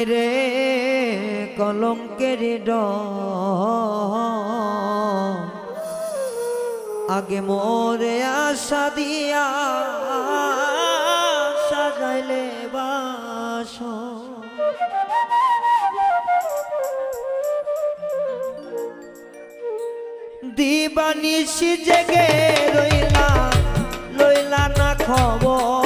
রে কলঙ্কের ড আগে মোরে আশা দিয়া সাজাইলে বাস দিবানিশি জেগে রইলা লইলা না খবর।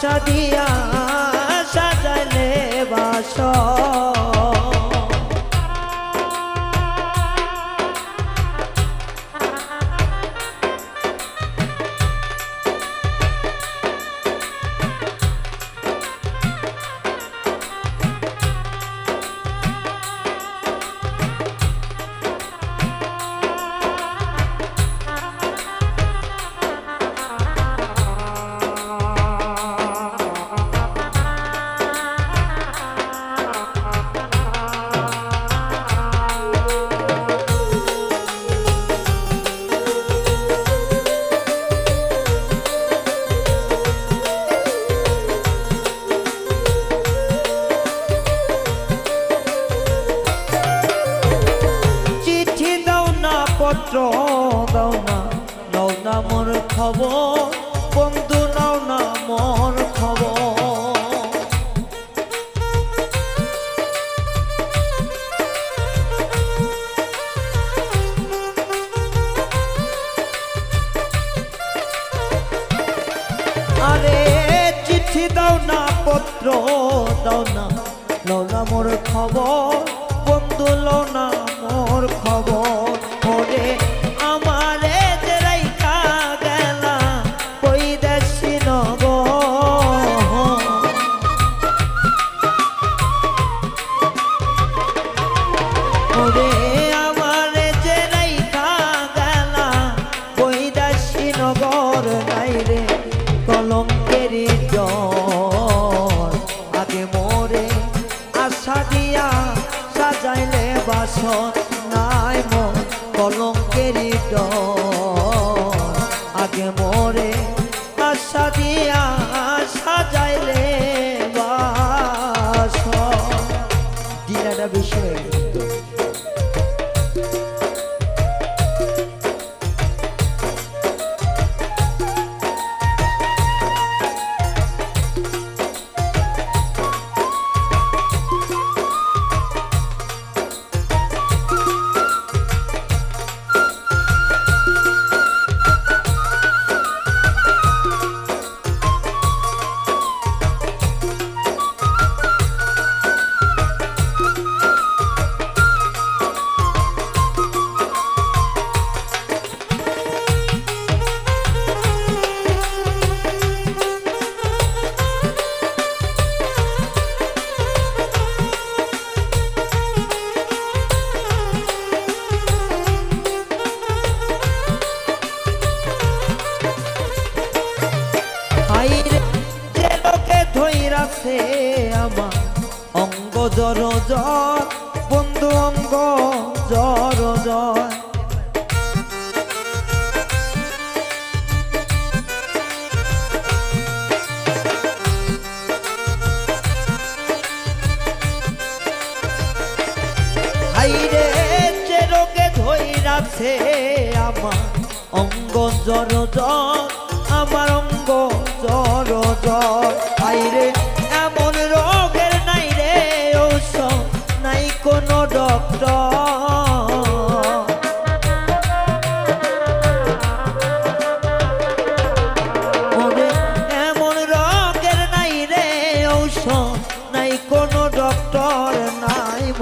আশা দিয়া সাজাইলে otro. রে কলঙ্কের ডর আগে মোরে আশা দিয়া সাজাইলে বাসন। জর বন্ধু অঙ্গ জর জর আইরে যে রোগে আমার অঙ্গ জর জর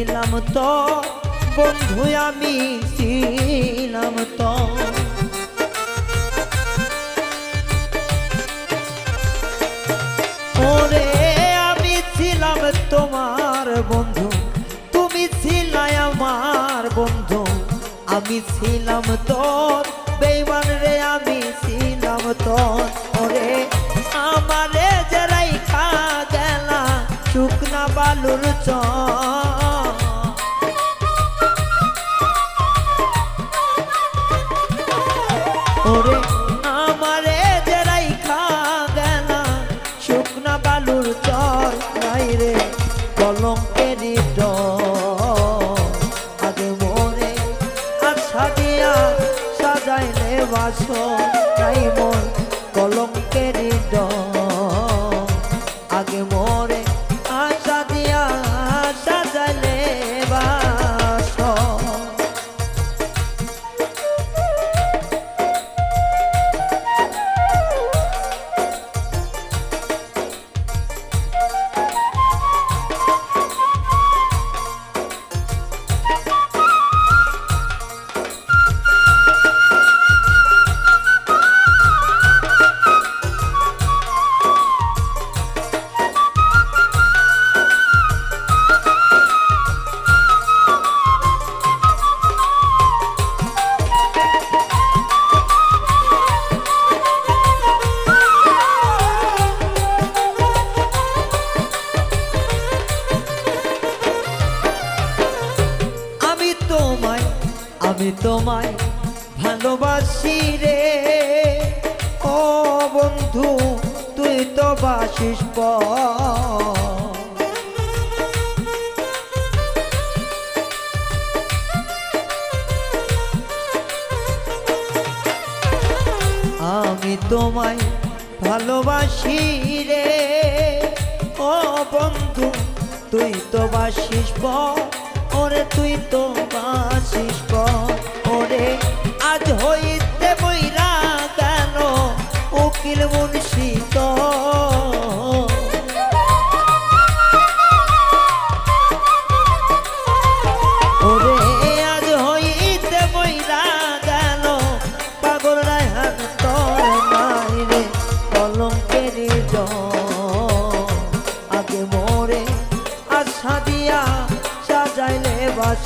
ছিলাম তো, বন্ধু, আমি ছিলাম তো। ওরে, আমি ছিলাম তোমার বন্ধু, তুমি ছিলাই আমার বন্ধু। আমি ছিলাম বেইমান রে, আমি ছিলাম তোর ওরে, আমারে যারাই খা গেলা শুকনা বালুর চ সাজাইলে তোমায় ভালোবাসি রে। ও বন্ধু, তুই তো বাসিস। আমি তোমায় ভালোবাসি রে। ও বন্ধু, তুই তো বাসিস ওরে, তুই তো বাসিস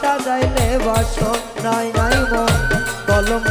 সাজাইলে বাসন নাই নাই মন কলম